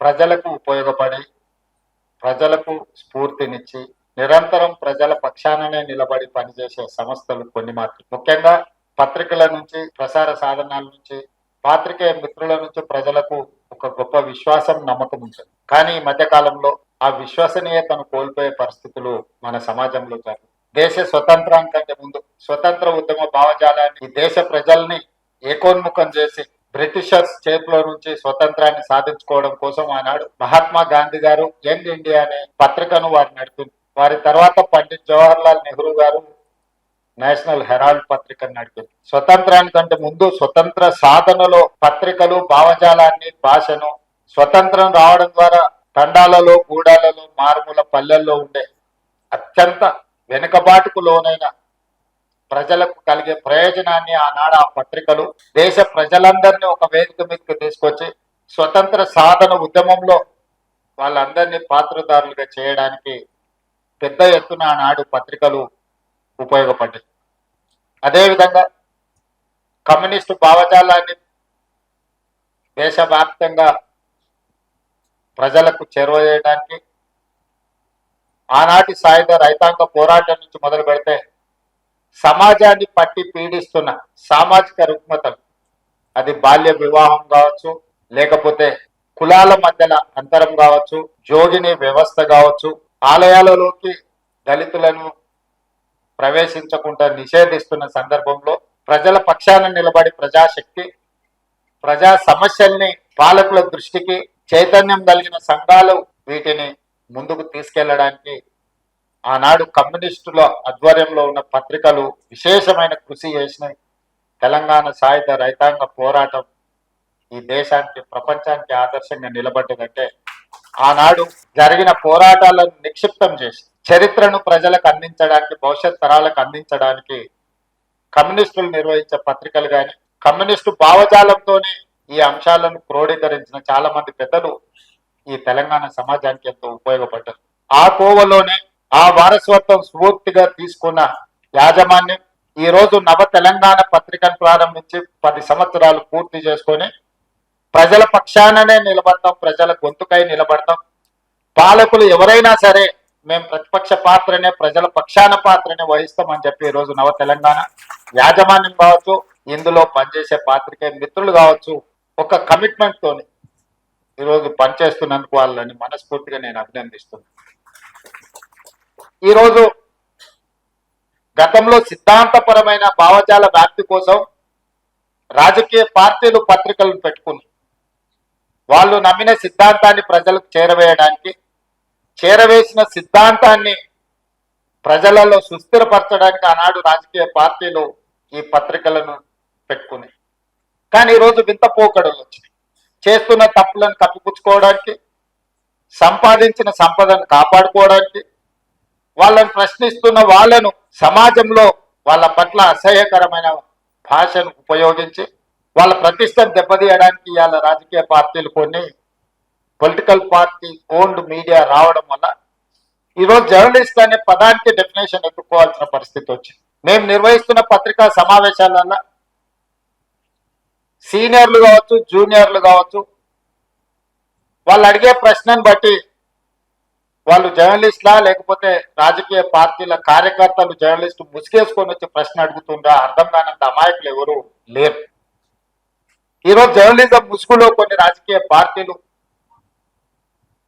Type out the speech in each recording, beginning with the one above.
ప్రజలకు ఉపయోగపడి ప్రజలకు స్ఫూర్తినిచ్చి నిరంతరం ప్రజల పక్షాననే నిలబడి పనిచేసే సంస్థలు కొన్ని మాత్రం. ముఖ్యంగా పత్రికల నుంచి ప్రసార సాధనాల నుంచి పాత్రికేయ మిత్రుల నుంచి ప్రజలకు ఒక గొప్ప విశ్వాసం నమ్మకం ఉంటుంది. కానీ ఈ మధ్యకాలంలో ఆ విశ్వసనీయతను కోల్పోయే పరిస్థితులు మన సమాజంలో జరుగుతుంది దేశ స్వతంత్రం కంటే ముందు స్వతంత్ర ఉద్యమ భావజాలాన్ని ఈ దేశ ప్రజల్ని ఏకోన్ముఖం చేసి బ్రిటిషర్స్ చేతిలో నుంచి స్వతంత్రాన్ని సాధించుకోవడం కోసం ఆనాడు మహాత్మా గాంధీ గారు యంగ్ ఇండియా అనే పత్రికను వారు నడుపుతుంది వారి తర్వాత పండిత్ జవహర్ లాల్ నెహ్రూ గారు నేషనల్ హెరాల్డ్ పత్రికను నడిపింది. స్వతంత్రానికంటే ముందు స్వతంత్ర సాధనలో పత్రికలు భావజాలాన్ని భాషను స్వతంత్రం రావడం ద్వారా తండాలలో గూడాలలో మారుమూల పల్లెల్లో ఉండే అత్యంత వెనుకబాటుకు లోనైన ప్రజలకు కలిగే ప్రయోజనాన్ని ఆనాడు ఆ పత్రికలు దేశ ప్రజలందరినీ ఒక వేదిక మీదకి తీసుకొచ్చి స్వతంత్ర సాధన ఉద్యమంలో వాళ్ళందరినీ పాత్రదారులుగా చేయడానికి పెద్ద ఎత్తున ఆనాడు పత్రికలు ఉపయోగపడ్డాయి. అదేవిధంగా కమ్యూనిస్టు భావజాలాన్ని దేశవ్యాప్తంగా ప్రజలకు చేరువ చేయడానికి ఆనాటి సాయుధ రైతాంగ పోరాటం నుంచి మొదలు పెడితే సమాజాన్ని పట్టి పీడిస్తున్న సామాజిక రుగ్మతలు. అది బాల్య వివాహం కావచ్చు లేకపోతే కులాల మధ్యన అంతరం కావచ్చు జోగిని వ్యవస్థ కావచ్చు ఆలయాలలోకి దళితులను ప్రవేశించకుండా నిషేధిస్తున్న సందర్భంలో ప్రజల పక్షాన నిలబడి ప్రజాశక్తి ప్రజా సమస్యల్ని పాలకుల దృష్టికి చైతన్యం కలిగిన సంఘాలు వీటిని ముందుకు తీసుకెళ్ళడానికి ఆనాడు కమ్యూనిస్టుల ఆధ్వర్యంలో ఉన్న పత్రికలు విశేషమైన కృషి చేసినాయి. తెలంగాణ సాయుధ రైతాంగ పోరాటం ఈ దేశానికి ప్రపంచానికి ఆదర్శంగా నిలబడ్డదంటే ఆనాడు జరిగిన పోరాటాలను నిక్షిప్తం చేసి చరిత్రను ప్రజలకు అందించడానికి భవిష్యత్ తరాలకు అందించడానికి కమ్యూనిస్టులు నిర్వహించే పత్రికలు కానీ కమ్యూనిస్టు భావజాలంతోనే ఈ అంశాలను క్రోడీకరించిన చాలా మంది పెద్దలు ఈ తెలంగాణ సమాజానికి ఎంతో ఉపయోగపడ్డారు. ఆ కోవలోనే ఆ వారసత్వం స్ఫూర్తిగా తీసుకున్న యాజమాన్యం ఈ రోజు నవ తెలంగాణ పత్రికను ప్రారంభించి పది సంవత్సరాలు పూర్తి చేసుకొని ప్రజల పక్షాననే నిలబడతాం ప్రజల గొంతుకై నిలబడతాం. పాలకులు ఎవరైనా సరే మేము ప్రతిపక్ష పాత్రనే ప్రజల పక్షాన పాత్రనే వహిస్తామని చెప్పి ఈరోజు నవ తెలంగాణ యాజమాన్యం కావచ్చు ఇందులో పనిచేసే పాత్రికే మిత్రులు కావచ్చు ఒక కమిట్మెంట్తోని ఈరోజు పనిచేస్తున్నందుకు వాళ్ళని మనస్ఫూర్తిగా నేను అభినందిస్తున్నాను. ఈరోజు గతంలో సిద్ధాంతపరమైన భావజాల వ్యాప్తి కోసం రాజకీయ పార్టీలు పత్రికలను పెట్టుకుని వాళ్ళు నమ్మిన సిద్ధాంతాన్ని ప్రజలకు చేరవేయడానికి చేరవేసిన సిద్ధాంతాన్ని ప్రజలలో సుస్థిరపరచడానికి ఆనాడు రాజకీయ పార్టీలు ఈ పత్రికలను పెట్టుకున్నాయి కానీ ఈరోజు వింత పోకడలు వచ్చినాయి. చేస్తున్న తప్పులను కప్పిపుచ్చుకోవడానికి సంపాదించిన సంపదను కాపాడుకోవడానికి వాళ్ళని ప్రశ్నిస్తున్న వాళ్ళను సమాజంలో వాళ్ళ పట్ల అసహ్యకరమైన భాషను ఉపయోగించి వాళ్ళ ప్రతిష్టను దెబ్బతీయడానికి ఇవాళ రాజకీయ పార్టీలు కొన్ని పొలిటికల్ పార్టీ ఓన్డ్ మీడియా రావడం వల్ల ఈరోజు జర్నలిస్ట్ అనే పదానికి డెఫినేషన్ ఎత్తుకోవాల్సిన పరిస్థితి వచ్చింది. మేము నిర్వహిస్తున్న పత్రికా సమావేశాలల్లో సీనియర్లు కావచ్చు జూనియర్లు కావచ్చు వాళ్ళు అడిగే ప్రశ్నను బట్టి వాళ్ళు జర్నలిస్ట్లా లేకపోతే రాజకీయ పార్టీల కార్యకర్తలు జర్నలిస్టు ముసుగేసుకొని వచ్చి ప్రశ్న అడుగుతుండ్రా అర్థం కానంత అమాయకులు ఎవరు లేరు. ఈరోజు జర్నలిజం ముసుగులో కొన్ని రాజకీయ పార్టీలు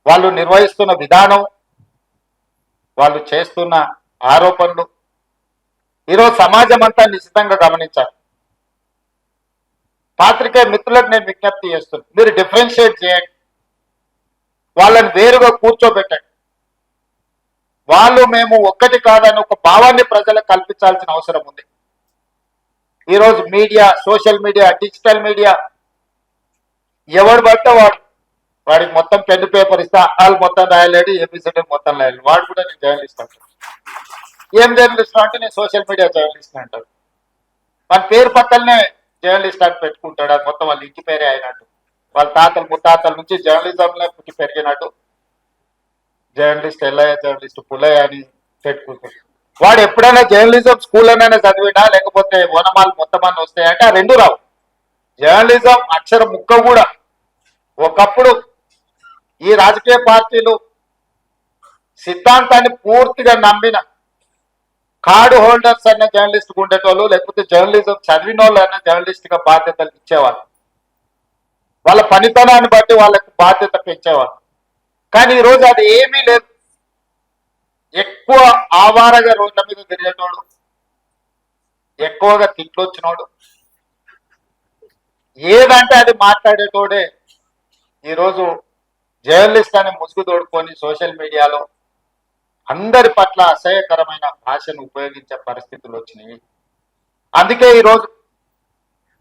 వాళ్ళు నిర్వహిస్తున్న విధానం వాళ్ళు చేస్తున్న ఆరోపణలు ఈరోజు సమాజం అంతా నిశ్చితంగా గమనించాలి. పాత్రికే మిత్రులకు నేను విజ్ఞప్తి చేస్తున్నాను మీరు డిఫరెన్షియేట్ చేయండి. వాళ్ళని వేరుగా కూర్చోబెట్టండి. వాళ్ళు మేము ఒక్కటి కాదని ఒక భావాన్ని ప్రజలకు కల్పించాల్సిన అవసరం ఉంది. ఈరోజు media social media digital media ఎవడు పడితే వాడు వాడికి మొత్తం పెన్ను పేపర్ ఇస్తా వాళ్ళు మొత్తం రాయలేడు ఏపీసీ మొత్తం రాయలేడు. వాడు కూడా నేను జర్నలిస్ట్ అంటాడు. ఏం జర్నలిస్ట్ అంటే నేను సోషల్ మీడియా జర్నలిస్ట్ అంటాడు. వాళ్ళ పేరు పక్కనే జర్నలిస్ట్ అని పెట్టుకుంటాడు. అది మొత్తం వాళ్ళ ఇంటి పేరే అయినట్టు. వాళ్ళ తాతలు ముత్తాతల నుంచి జర్నలిజంలో పుట్టి పెరిగినట్టు. జర్నలిస్ట్ ఎల్లయ్య జర్నలిస్ట్ పుల్లయ్య అని పెట్టుకుంటాడు వాడు ఎప్పుడైనా జర్నలిజం స్కూల్లోనైనా చదివినా లేకపోతే ఓనమాలు మొత్తం అన్ని వస్తాయంటే ఆ రెండు రావు. జర్నలిజం అక్షర ముక్క కూడా. ఒకప్పుడు ఈ రాజకీయ పార్టీలు సిద్ధాంతాన్ని పూర్తిగా నమ్మిన కార్డు హోల్డర్స్ అన్న జర్నలిస్ట్ ఉండేటోళ్ళు లేకపోతే జర్నలిజం చదివిన వాళ్ళు అన్న జర్నలిస్ట్గా బాధ్యతలు ఇచ్చేవాళ్ళు. వాళ్ళ పనితనాన్ని బట్టి వాళ్ళకి బాధ్యత పెంచేవాళ్ళు. కానీ ఈరోజు అది ఏమీ లేదు. ఎక్కువ ఆవారగా రోడ్ల మీద తిరిగేటోడు ఎక్కువగా తిట్లొచ్చినోడు ఏదంటే అది మాట్లాడేటోడే. ఈరోజు జర్నలిస్ట్ అని ముసుగు తోడుకొని సోషల్ మీడియాలో అందరి పట్ల అసహ్యకరమైన భాషను ఉపయోగించే పరిస్థితులు వచ్చినాయి. అందుకే ఈరోజు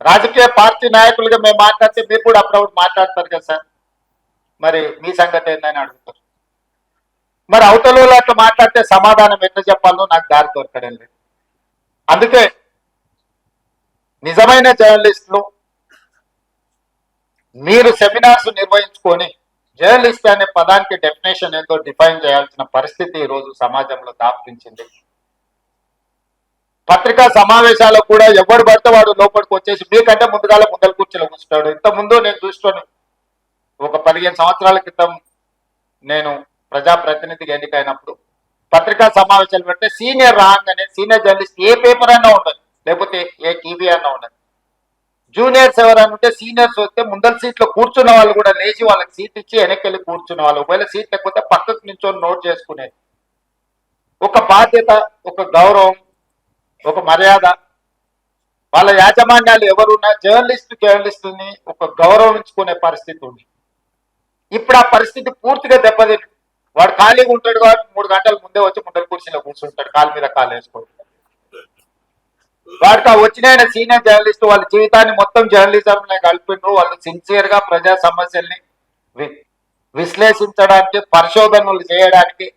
రాజకీయ పార్టీ నాయకులుగా మేము మాట్లాడితే మీరు కూడా అప్పుడప్పుడు మాట్లాడతారు కదా సార్. మరి మీ సంగతి ఏందని అడుగుతారు. మరి అవతల అట్లా మాట్లాడితే సమాధానం ఎట్లా చెప్పాలో నాకు దారి దొరకడం లేదు. అందుకే నిజమైన జర్నలిస్టులు మీరు సెమినార్స్ నిర్వహించుకొని జర్నలిస్ట్ అనే పదానికి డెఫినేషన్ ఏందో డిఫైన్ చేయాల్సిన పరిస్థితి ఈరోజు రోజు సమాజంలో దాపించింది పత్రికా సమావేశాలకు కూడా ఎవడు పడితే వాడు లోపలికి వచ్చేసి మీకంటే ముందుగాల ముందల కూర్చోలో కూర్చుంటాడు. ఇంత ముందు నేను చూస్తాను ఒక పదిహేను సంవత్సరాల క్రితం నేను ప్రజాప్రతినిధిగా ఎన్నికైనప్పుడు పత్రికా సమావేశాలు పెడితే సీనియర్ రాగానే సీనియర్ జర్నలిస్ట్ ఏ పేపర్ అన్నా ఉండదు. లేకపోతే ఏ టీవీ అన్నా ఉండదు. జూనియర్స్ ఎవరైనా ఉంటే సీనియర్స్ వస్తే ముందల సీట్లో కూర్చున్న వాళ్ళు కూడా లేచి వాళ్ళకి సీట్ ఇచ్చి వెనక్కి వెళ్ళి కూర్చున్న వాళ్ళు. ఒకవేళ సీట్ లేకపోతే పక్కకు నించొని నోట్ చేసుకునేది ఒక బాధ్యత ఒక గౌరవం ఒక మర్యాద వాళ్ళ యాజమాన్యాలు ఎవరున్నా జర్నలిస్ట్ జర్నలిస్టుని ఒక గౌరవించుకునే పరిస్థితి ఉంది. ఇప్పుడు ఆ పరిస్థితి పూర్తిగా దెబ్బతింది వాడు ఖాళీగా ఉంటాడు కాబట్టి మూడు గంటల ముందే వచ్చి ముందర కుర్చీలో కూర్చుంటాడు కాలు మీద కాలు వేసుకుంటాడు వాడికి వచ్చిన ఆయన సీనియర్ జర్నలిస్ట్ వాళ్ళ జీవితాన్ని మొత్తం జర్నలిజం కలిపిండ్రు వాళ్ళు సిన్సియర్గా ప్రజా సమస్యల్ని విశ్లేషించడానికి పరిశోధనలు చేయడానికి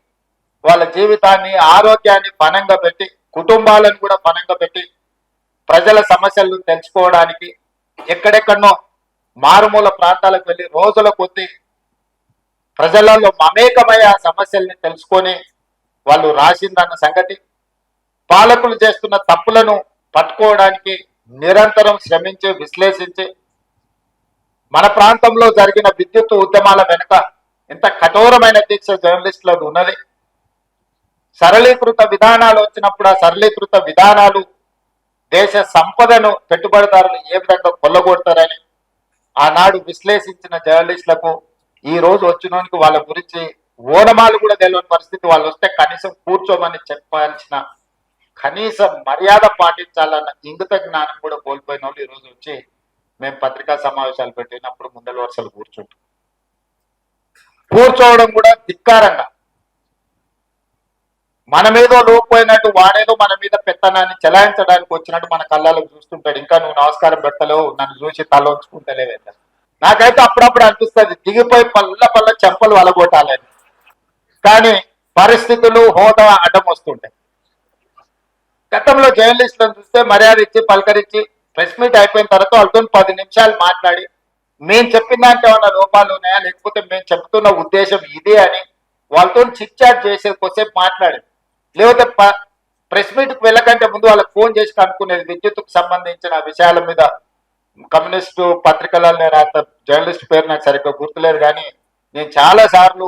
వాళ్ళ జీవితాన్ని ఆరోగ్యాన్ని పనంగా పెట్టి కుటుంబాలను కూడా పనంగా పెట్టి ప్రజల సమస్యలను తెలుసుకోవడానికి ఎక్కడెక్కడనో మారుమూల ప్రాంతాలకు వెళ్ళి రోజుల కొద్దీ ప్రజలలో మమేకమై ఆ సమస్యల్ని తెలుసుకొని వాళ్ళు రాసిందన్న సంగతి పాలకులు చేస్తున్న తప్పులను పట్టుకోవడానికి నిరంతరం శ్రమించి విశ్లేషించి మన ప్రాంతంలో జరిగిన విద్యుత్ ఉద్యమాల వెనుక ఇంత కఠోరమైన దీక్ష జర్నలిస్టులకు ఉన్నది. సరళీకృత విధానాలు వచ్చినప్పుడు ఆ సరళీకృత విధానాలు దేశ సంపదను పెట్టుబడిదారులు ఏ విధంగా కొల్లగొడతారని ఆనాడు విశ్లేషించిన జర్నలిస్టులకు ఈ రోజు వచ్చినోనికి వాళ్ళ గురించి ఓనమాలు కూడా తెలియని పరిస్థితి. వాళ్ళు వస్తే కనీసం కూర్చోమని చెప్పాల్సిన కనీసం మర్యాద పాటించాలన్న ఇంగిత జ్ఞానం కూడా కోల్పోయిన వాళ్ళు ఈరోజు రోజు వచ్చి మేము పత్రికా సమావేశాలు పెట్టినప్పుడు ముందల వరుసలు కూర్చుంటాం. కూర్చోవడం కూడా ధిక్కారంగా. మన మీద లోపోయినట్టు వాడేదో మన మీద పెత్తనాన్ని చెలాయించడానికి వచ్చినట్టు మన కళ్ళాలకు చూస్తుంటాడు. ఇంకా నువ్వు నమస్కారం పెట్టలేవు నన్ను చూసి తల ఉంచుకుంటలేవే నాకైతే అప్పుడప్పుడు అనిపిస్తుంది దిగిపోయి పల్ల పల్ల చెంపలు అలగొట్టాలని కానీ పరిస్థితులు హోదా అడ్డం వస్తుంటాయి. గతంలో జర్నలిస్టులను చూస్తే మర్యాద ఇచ్చి పలకరించి ప్రెస్ మీట్ అయిపోయిన తర్వాత వాళ్ళతో పది నిమిషాలు మాట్లాడి మేము చెప్పిన దాంట్లో ఏమన్నా లోపాలు ఉన్నాయా? లేకపోతే మేము చెప్తున్న ఉద్దేశం ఇదే అని వాళ్ళతో చిట్ చాట్ చేసే కొద్దిసేపు మాట్లాడి. లేకపోతే ప్రెస్ మీట్కి వెళ్ళకంటే ముందు వాళ్ళకి ఫోన్ చేసి కనుక్కునేది విద్యుత్కు సంబంధించిన విషయాల మీద కమ్యూనిస్టు పత్రికలలో నేను అంత జర్నలిస్ట్ పేరు నాకు సరిగ్గా గుర్తులేదు కానీ నేను చాలా సార్లు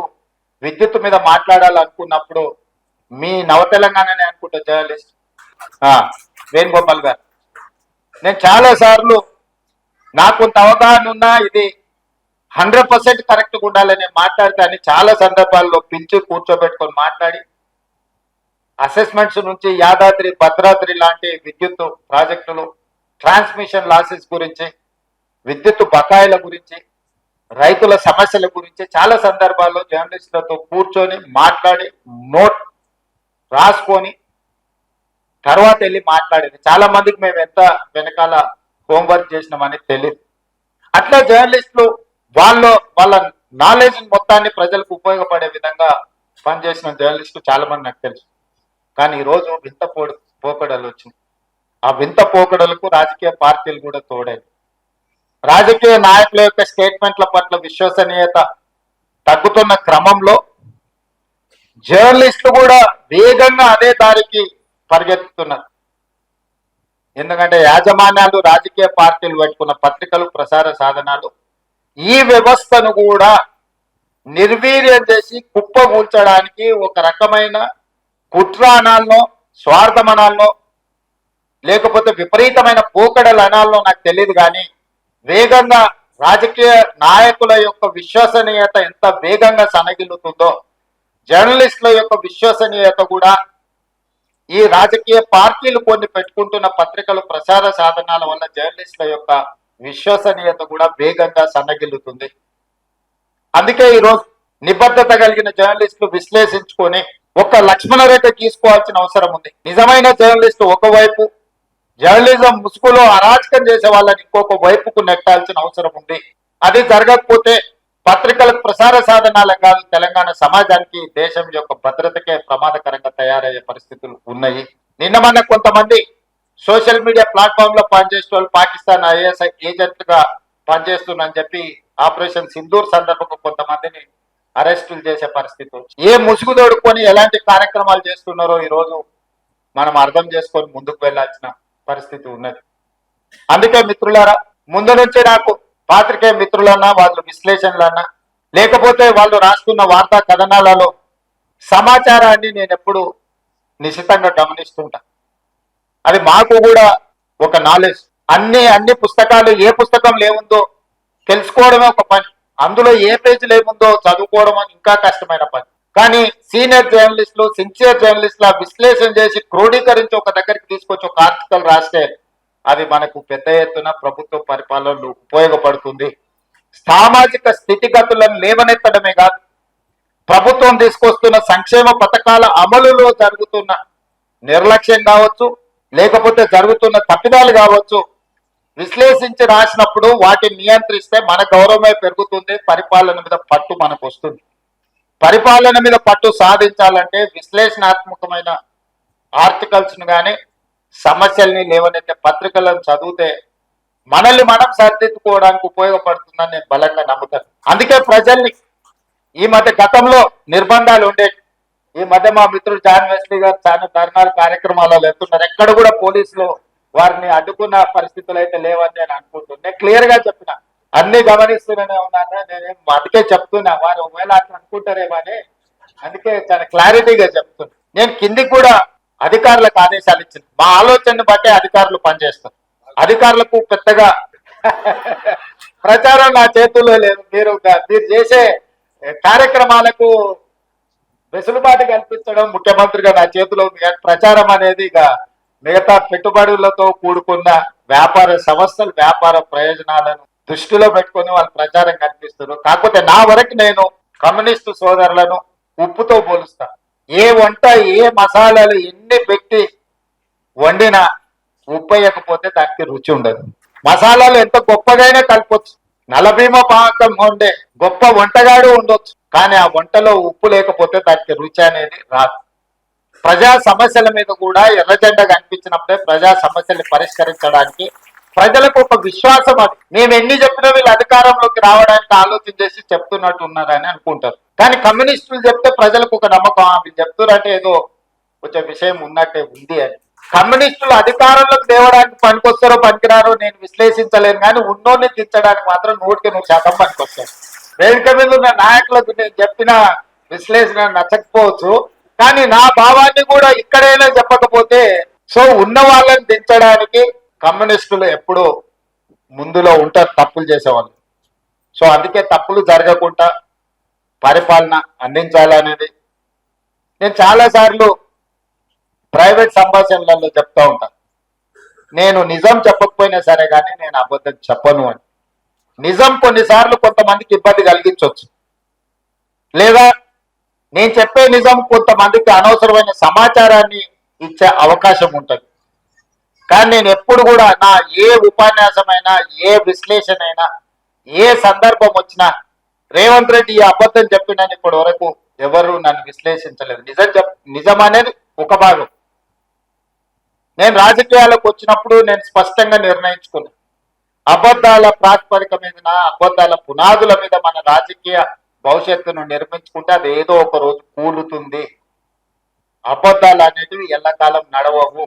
విద్యుత్ మీద మాట్లాడాలనుకున్నప్పుడు మీ నవ తెలంగాణనే అనుకుంటా జర్నలిస్ట్. వేణుగోపాల్ గారు. నేను చాలా సార్లు నాకు కొంత అవగాహన ఉన్నా ఇది హండ్రెడ్ పర్సెంట్ కరెక్ట్గా ఉండాలని మాట్లాడితే అని చాలా సందర్భాల్లో పిలిచి కూర్చోబెట్టుకొని మాట్లాడి అసెస్మెంట్స్ నుంచి యాదాద్రి భద్రాద్రి లాంటి విద్యుత్ ప్రాజెక్టులు ట్రాన్స్మిషన్ లాసెస్ గురించి విద్యుత్ బకాయిల గురించి రైతుల సమస్యల గురించి చాలా సందర్భాల్లో జర్నలిస్టులతో కూర్చొని మాట్లాడి నోట్ రాసుకొని తర్వాత వెళ్ళి మాట్లాడేది. చాలా మందికి మేము ఎంత వెనకాల హోంవర్క్ చేసినామని తెలియదు అట్లా జర్నలిస్టులు వాళ్ళు వాళ్ళ నాలెడ్జ్ మొత్తాన్ని ప్రజలకు ఉపయోగపడే విధంగా పనిచేసిన జర్నలిస్టులు చాలా మంది నాకు తెలుసు. కానీ ఈ రోజు వింత పోడు పోకడలు వచ్చింది ఆ వింత పోకడలకు రాజకీయ పార్టీలు కూడా తోడాయి. రాజకీయ నాయకుల యొక్క స్టేట్మెంట్ల పట్ల విశ్వసనీయత తగ్గుతున్న క్రమంలో జర్నలిస్టులు కూడా వేగంగా అదే దారికి పరిగెత్తుతున్నారు. ఎందుకంటే యాజమాన్యాలు రాజకీయ పార్టీలు పెట్టుకున్న పత్రికలు ప్రసార సాధనాలు ఈ వ్యవస్థను కూడా నిర్వీర్యం చేసి కుప్పగూల్చడానికి ఒక రకమైన కుట్రానాల్లో స్వార్థమనాల్లో లేకపోతే విపరీతమైన పోకడలు అనాలో నాకు తెలియదు కానీ వేగంగా రాజకీయ నాయకుల యొక్క విశ్వసనీయత ఎంత వేగంగా సనగిల్లుతుందో జర్నలిస్టుల యొక్క విశ్వసనీయత కూడా ఈ రాజకీయ పార్టీలు కొన్ని పెట్టుకుంటున్న పత్రికలు ప్రసార సాధనాల వల్ల జర్నలిస్టుల యొక్క విశ్వసనీయత కూడా వేగంగా సన్నగిల్లుతుంది అందుకే ఈరోజు నిబద్ధత కలిగిన జర్నలిస్టులు విశ్లేషించుకొని ఒక లక్ష్మణరేఖ తీసుకోవాల్సిన అవసరం ఉంది. నిజమైన జర్నలిస్టు ఒకవైపు జర్నలిజం ముసుగులో అరాచకం చేసే వాళ్ళని ఇంకొక వైపుకు నెట్టాల్సిన అవసరం ఉంది. అది జరగకపోతే పత్రికలకు ప్రసార సాధనాలంగా కాదు తెలంగాణ సమాజానికి దేశం యొక్క భద్రతకే ప్రమాదకరంగా తయారయ్యే పరిస్థితులు ఉన్నాయి. నిన్న మొన్న కొంతమంది సోషల్ మీడియా ప్లాట్ఫామ్లో పనిచేసే వాళ్ళు పాకిస్తాన్ ఐఎస్ఐ ఏజెంట్గా పనిచేస్తున్నారని చెప్పి ఆపరేషన్ సింధూర్ సందర్భంగా కొంతమందిని అరెస్టులు చేసే పరిస్థితి ఏ ముసుగు తోడుకొని ఎలాంటి కార్యక్రమాలు చేస్తున్నారో ఈ రోజు మనం అర్థం చేసుకొని ముందుకు వెళ్ళాల్సిన పరిస్థితి ఉన్నది. అందుకే మిత్రులారా ముందు నుంచి నాకు పాత్రికే మిత్రులన్నా వాళ్ళ విశ్లేషణలన్నా లేకపోతే వాళ్ళు రాస్తున్న వార్తా కథనాలలో సమాచారాన్ని నేను ఎప్పుడు నిశితంగా గమనిస్తుంటా. అది మాకు కూడా ఒక నాలెడ్జ్ అన్ని అన్ని పుస్తకాలు ఏ పుస్తకం లేముందో తెలుసుకోవడమే ఒక పని. అందులో ఏ పేజీలు ఏముందో చదువుకోవడం ఇంకా కష్టమైన పని. కానీ సీనియర్ జర్నలిస్టులు సిన్సియర్ జర్నలిస్టుల విశ్లేషణ చేసి క్రోడీకరించి ఒక దగ్గరికి తీసుకొచ్చి ఒక ఆర్టికల్ రాస్తే అది మనకు పెద్ద ఎత్తున ప్రభుత్వ పరిపాలనలో ఉపయోగపడుతుంది. సామాజిక స్థితిగతులను లేవనెత్తడమే కాదు ప్రభుత్వం తీసుకొస్తున్న సంక్షేమ పథకాల అమలులో జరుగుతున్న నిర్లక్ష్యం కావచ్చు లేకపోతే జరుగుతున్న తప్పిదాలు కావచ్చు విశ్లేషించి రాసినప్పుడు వాటిని నియంత్రిస్తే మన గౌరవమే పెరుగుతుంది పరిపాలన మీద పట్టు మనకు వస్తుంది. పరిపాలన మీద పట్టు సాధించాలంటే విశ్లేషణాత్మకమైన ఆర్టికల్స్ను కానీ సమస్యల్ని లేవనైతే పత్రికలను చదివితే మనల్ని మనం సరిదిద్దుకోవడానికి ఉపయోగపడుతుందని నేను బలంగా నమ్ముతాను. అందుకే ప్రజల్ని ఈ మధ్య గతంలో నిర్బంధాలు ఉండేవి ఈ మధ్య మా మిత్రుడు జాన్ వెస్లీ గారు చాలా ధర్నాలు కార్యక్రమాలలో వెళ్తున్నారు ఎక్కడ కూడా పోలీసులు వారిని అడ్డుకున్న పరిస్థితులు అయితే లేవని నేను అనుకుంటున్నాను నేను చెప్పిన అన్ని గమనిస్తూనే ఉన్నాను. నేను అందుకే చెప్తున్నా. వారు ఒకవేళ అట్లా అనుకుంటారేమో అని. అందుకే చాలా క్లారిటీగా చెప్తున్నా. నేను కిందికి కూడా అధికారులకు ఆదేశాలు ఇచ్చింది మా ఆలోచనను బట్టే అధికారులు పనిచేస్తారు. అధికారులకు పెద్దగా ప్రచారం నా చేతుల్లో లేదు. మీరు మీరు చేసే కార్యక్రమాలకు వెసులుబాటు కల్పించడం ముఖ్యమంత్రిగా నా చేతిలో ఉంది. కానీ ప్రచారం అనేది ఇక మిగతా పెట్టుబడులతో కూడుకున్న వ్యాపార సంస్థలు వ్యాపార ప్రయోజనాలను దృష్టిలో పెట్టుకొని వాళ్ళు ప్రచారం కనిపిస్తున్నారు కాకపోతే నా వరకు నేను కమ్యూనిస్టు సోదరులను ఉప్పుతో పోలుస్తా. ఏ వంట ఏ మసాలాలు ఎన్ని పెట్టి వండినా ఉప్పు వేయకపోతే దానికి రుచి ఉండదు. మసాలాలు ఎంత గొప్పగానే కలపొచ్చు. నలభీమ పాకం ఉండే గొప్ప వంటగాడు ఉండొచ్చు. కానీ ఆ వంటలో ఉప్పు లేకపోతే దానికి రుచి అనేది రాదు. ప్రజా సమస్యల మీద కూడా ఎర్రజెండా కనిపించినప్పుడే ప్రజా సమస్యల్ని పరిష్కరించడానికి ప్రజలకు ఒక విశ్వాసం అది. మేము ఎన్ని చెప్పినా వీళ్ళు అధికారంలోకి రావడానికి ఆలోచన చేసి చెప్తున్నట్టు ఉన్నారని అనుకుంటారు. కానీ కమ్యూనిస్టులు చెప్తే ప్రజలకు ఒక నమ్మకం. వీళ్ళు చెప్తున్నారంటే ఏదో కొంచెం విషయం ఉన్నట్టే ఉంది అని. కమ్యూనిస్టులు అధికారంలోకి తేవడానికి పనికొస్తారో పనికిరారో నేను విశ్లేషించలేను. కానీ ఉన్నోని తీర్చడానికి మాత్రం నూటికి నూరు శాతం పనికొస్తారు. వేదిక మీద ఉన్న నాయకులకు నేను చెప్పిన విశ్లేషణ నచ్చకపోవచ్చు. కానీ నా భావాన్ని కూడా ఇక్కడైనా చెప్పకపోతే సో ఉన్న వాళ్ళని దించడానికి కమ్యూనిస్టులు ఎప్పుడూ ముందులో ఉంటారు తప్పులు చేసేవాళ్ళు. సో అందుకే తప్పులు జరగకుండా పరిపాలన అందించాలనేది నేను చాలాసార్లు ప్రైవేట్ సంభాషణలలో చెప్తా ఉంటాను నేను నిజం చెప్పకపోయినా సరే కానీ నేను అబద్ధం చెప్పను అని. నిజం కొన్నిసార్లు కొంతమందికి ఇబ్బంది కలిగించవచ్చు లేదా నేను చెప్పే నిజం కొంతమందికి అనవసరమైన సమాచారాన్ని ఇచ్చే అవకాశం ఉంటుంది. కానీ నేను ఎప్పుడు కూడా నా ఏ ఉపన్యాసమైనా ఏ విశ్లేషణ అయినా ఏ సందర్భం వచ్చినా రేవంత్ రెడ్డి ఈ అబద్ధం చెప్పినని ఇప్పటి వరకు ఎవరు నన్ను విశ్లేషించలేదు. నిజం చెప్ నిజం అనేది ఒక భాగం. నేను రాజకీయాలకు వచ్చినప్పుడు నేను స్పష్టంగా నిర్ణయించుకున్నాను అబద్ధాల ప్రాతిపదిక మీద అబద్ధాల పునాదుల మీద మన రాజకీయ భవిష్యత్తును నిర్మించుకుంటే అది ఏదో ఒక రోజు కూలుతుంది. అబద్ధాలు అనేటివి ఎల్లకాలం నడవవు.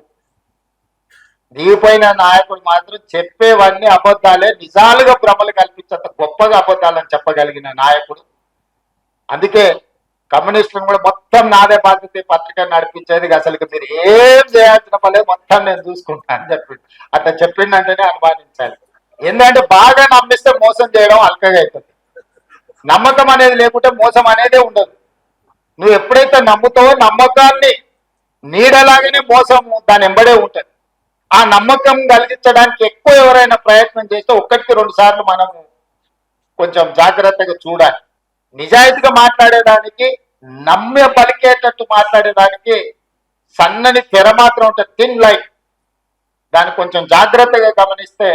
దిగిపోయిన నాయకుడు మాత్రం చెప్పేవన్నీ అబద్ధాలే నిజాలుగా భ్రమలు కల్పించేంత గొప్పగా అబద్ధాలని చెప్పగలిగిన నాయకుడు. అందుకే కమ్యూనిస్టులను కూడా మొత్తం నాదే బాధ్యత పత్రిక నడిపించేది అసలు మీరు ఏం చేయాల్సిన పలే మొత్తం నేను చూసుకుంటాను అని చెప్పిండు. అట్లా చెప్పిండంటేనే అనుమానించాలి. ఎందుకంటే బాగా నమ్మిస్తే మోసం చేయడం అల్కగా అవుతుంది నమ్మకం అనేది లేకుంటే మోసం అనేదే ఉండదు. నువ్వు ఎప్పుడైతే నమ్ముతావో నమ్మకాన్ని నీడలాగానే మోసం దాని ఎంబడే ఉంటుంది ఆ నమ్మకం కలిగించడానికి ఎక్కువ ఎవరైనా ప్రయత్నం చేస్తే ఒక్కటికి రెండు సార్లు మనం కొంచెం జాగ్రత్తగా చూడాలి. నిజాయితీగా మాట్లాడేదానికి నమ్మే పలికేటట్టు మాట్లాడేదానికి సన్నని తెర మాత్రం ఉంటుంది థిన్ లైఫ్ దాన్ని కొంచెం జాగ్రత్తగా గమనిస్తే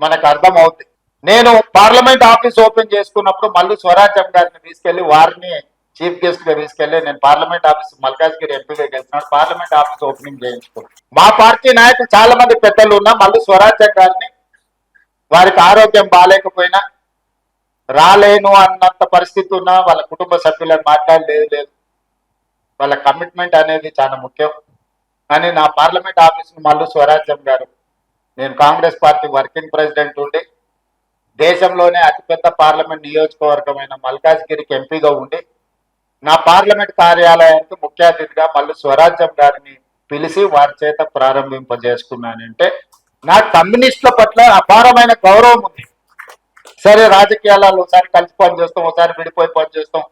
మనకు అర్థం అవుతుంది నేను పార్లమెంట్ ఆఫీస్ ఓపెన్ చేసుకున్నప్పుడు మళ్ళీ స్వరాజ్యం గారిని తీసుకెళ్ళి వారిని చీఫ్ గెస్ట్గా తీసుకెళ్ళి నేను పార్లమెంట్ ఆఫీస్ మల్కాజ్గిరి ఎంపీగా గెలిచినాడు పార్లమెంట్ ఆఫీస్ ఓపెనింగ్ చేయించుకున్నాను మా పార్టీ నాయకులు చాలా మంది పెద్దలు ఉన్నా మళ్ళీ స్వరాజ్యం గారిని వారికి ఆరోగ్యం బాగాలేకపోయినా రాలేను అన్నంత పరిస్థితి ఉన్నా వాళ్ళ కుటుంబ సభ్యులను మాట్లాడలేదు లేదు వాళ్ళ కమిట్మెంట్ అనేది చాలా ముఖ్యం. కానీ నా పార్లమెంట్ ఆఫీస్ మల్లు స్వరాజ్యం గారు. నేను కాంగ్రెస్ పార్టీ వర్కింగ్ ప్రెసిడెంట్ ఉండి దేశంలోనే అతిపెద్ద పార్లమెంట్ నియోజకవర్గమైన మల్కాజ్గిరికి ఎంపీగా ఉండి నా పార్లమెంట్ కార్యాలయానికి ముఖ్య అతిథిగా మళ్ళీ స్వరాజ్యం గారిని పిలిచి వారి చేత ప్రారంభింపజేసుకున్నానంటే నా కమ్యూనిస్టుల పట్ల అపారమైన గౌరవం ఉంది. సరే రాజకీయాలలో ఒకసారి కలిసి పని చేస్తాం ఒకసారి విడిపోయి పని చేస్తాం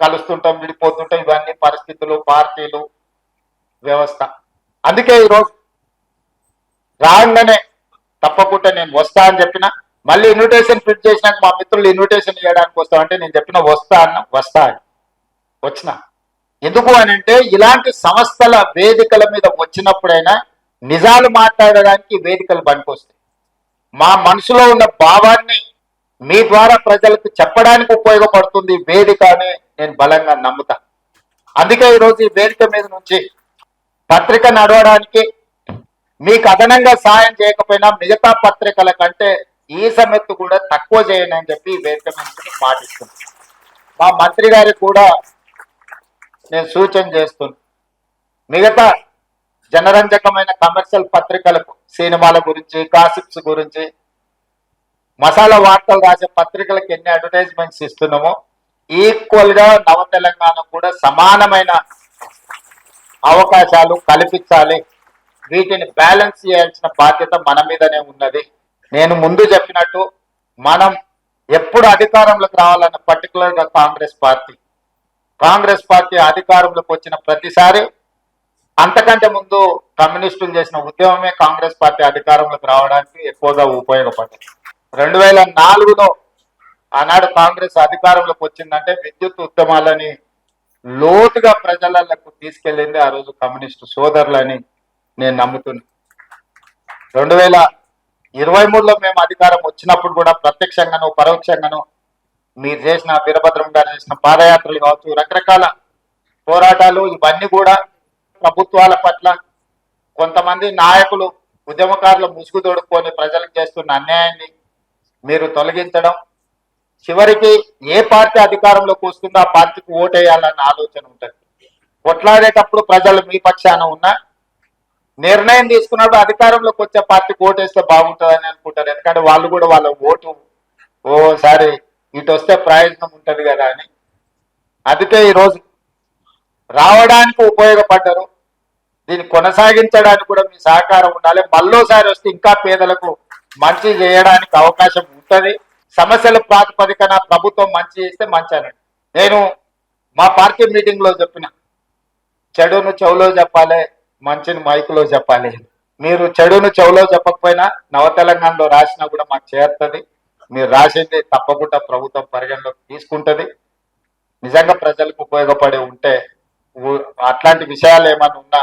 కలుస్తుంటాం విడిపోతుంటాం ఇవన్నీ పరిస్థితులు పార్టీలు వ్యవస్థ. అందుకే ఈరోజు రాగానే తప్పకుండా నేను వస్తా అని చెప్పిన మళ్ళీ ఇన్విటేషన్ ఫిట్ చేసినాక మా మిత్రులు ఇన్విటేషన్ ఇవ్వడానికి వస్తామంటే నేను చెప్పిన వస్తా అన్న వస్తా అని. వచ్చిన. ఎందుకు అని అంటే ఇలాంటి సంస్థల వేదికల మీద వచ్చినప్పుడైనా నిజాలు మాట్లాడడానికి వేదికలు పనికొస్తాయి. మా మనసులో ఉన్న భావాన్ని మీ ద్వారా ప్రజలకు చెప్పడానికి ఉపయోగపడుతుంది వేదిక అని నేను బలంగా నమ్ముతా. అందుకే ఈరోజు ఈ వేదిక మీద నుంచి పత్రిక నడవడానికి మీకు అదనంగా సాయం చేయకపోయినా మిగతా పత్రికల కంటే ఈ సమెత్తు కూడా తక్కువ చేయనని అని చెప్పి ఈ వేదిక మీద మాటిస్తుంది మా మంత్రి గారికి కూడా నేను సూచన చేస్తున్నా. మిగతా జనరంజకమైన కమర్షియల్ పత్రికలకు సినిమాల గురించి గాసిప్స్ గురించి మసాలా వార్తలు రాసే పత్రికలకు ఎన్ని అడ్వర్టైజ్మెంట్స్ ఇస్తున్నామో ఈక్వల్గా నవ తెలంగాణ కూడా సమానమైన అవకాశాలు కల్పించాలి. వీటిని బ్యాలెన్స్ చేయాల్సిన బాధ్యత మన మీదనే ఉన్నది. నేను ముందు చెప్పినట్టు మనం ఎప్పుడు అధికారంలోకి రావాలన్న పర్టికులర్గా కాంగ్రెస్ పార్టీ కాంగ్రెస్ పార్టీ అధికారంలోకి వచ్చిన ప్రతిసారి అంతకంటే ముందు కమ్యూనిస్టులు చేసిన ఉద్యమమే కాంగ్రెస్ పార్టీ అధికారంలోకి రావడానికి ఎక్కువగా ఉపయోగపడింది రెండు వేల నాలుగులో ఆనాడు కాంగ్రెస్ అధికారంలోకి వచ్చిందంటే విద్యుత్ ఉద్యమాలని లోతుగా ప్రజలకు తీసుకెళ్ళింది ఆ రోజు కమ్యూనిస్టు సోదరులని నేను నమ్ముతున్నా. రెండు వేల ఇరవై మూడులో మేము అధికారం వచ్చినప్పుడు కూడా ప్రత్యక్షంగాను పరోక్షంగాను మీరు చేసిన వీరభద్రం గారు చేసిన పాదయాత్రలు కావచ్చు రకరకాల పోరాటాలు ఇవన్నీ కూడా ప్రభుత్వాల పట్ల కొంతమంది నాయకులు ఉద్యమకారులు ముసుగు తోడుకొని ప్రజలకు చేస్తున్న అన్యాయాన్ని మీరు తొలగించడం చివరికి ఏ పార్టీ అధికారంలోకి వస్తుందో ఆ పార్టీకి ఓటేయాలన్న ఆలోచన ఉంటుంది. కొట్లాడేటప్పుడు ప్రజలు మీ పక్షాన ఉన్నా నిర్ణయం తీసుకున్నప్పుడు అధికారంలోకి వచ్చే పార్టీకి ఓటేస్తే బాగుంటుందని అనుకుంటారు. ఎందుకంటే వాళ్ళు కూడా వాళ్ళ ఓటు ఓసారి ఇటు వస్తే ప్రయోజనం ఉంటుంది కదా అని. అందుకే ఈరోజు రావడానికి ఉపయోగపడ్డరు. దీన్ని కొనసాగించడానికి కూడా మీ సహకారం ఉండాలి. మళ్ళోసారి వస్తే ఇంకా పేదలకు మంచి చేయడానికి అవకాశం ఉంటుంది. సమస్యల ప్రాతిపదికన ప్రభుత్వం మంచి చేస్తే మంచి అనండి నేను మా పార్టీ మీటింగ్లో చెప్పిన చెడును చెవులో చెప్పాలి మంచిని మైకులో చెప్పాలి మీరు చెడును చెవులో చెప్పకపోయినా నవ తెలంగాణలో రాసినా కూడా మాకు చేరుతుంది. మీరు రాసింది తప్పకుండా ప్రభుత్వం పరిగణలోకి తీసుకుంటుంది. నిజంగా ప్రజలకు ఉపయోగపడి ఉంటే అట్లాంటి విషయాలు ఏమైనా ఉన్నా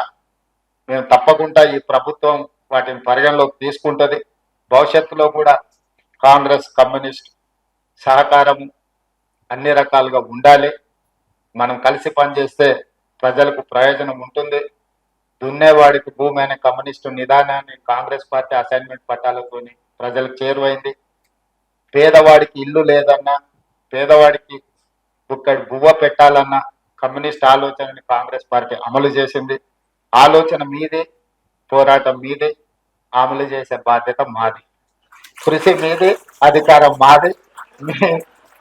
మేము తప్పకుండా ఈ ప్రభుత్వం వాటిని పరిగణలోకి తీసుకుంటుంది. భవిష్యత్తులో కూడా కాంగ్రెస్ కమ్యూనిస్ట్ సహకారం అన్ని రకాలుగా ఉండాలి. మనం కలిసి పనిచేస్తే ప్రజలకు ప్రయోజనం ఉంటుంది. దున్నేవాడికి భూమి అనే కమ్యూనిస్టు నిదానాన్ని కాంగ్రెస్ పార్టీ అసైన్మెంట్ పట్టాలతోని ప్రజలకు చేరువైంది. పేదవాడికి ఇల్లు లేదన్నా పేదవాడికి ఒక్కడి బువ్వ పెట్టాలన్నా కమ్యూనిస్ట్ ఆలోచనని కాంగ్రెస్ పార్టీ అమలు చేసింది. ఆలోచన మీదే పోరాటం మీదే అమలు చేసే బాధ్యత మాది. కృషి మీదే అధికారం మాది. మీ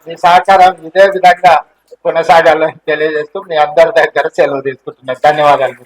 మీ సహకారం ఇదే విధంగా కొనసాగాలని తెలియజేస్తూ మీ అందరి దగ్గర సెలవు తీసుకుంటున్నాను. ధన్యవాదాలు.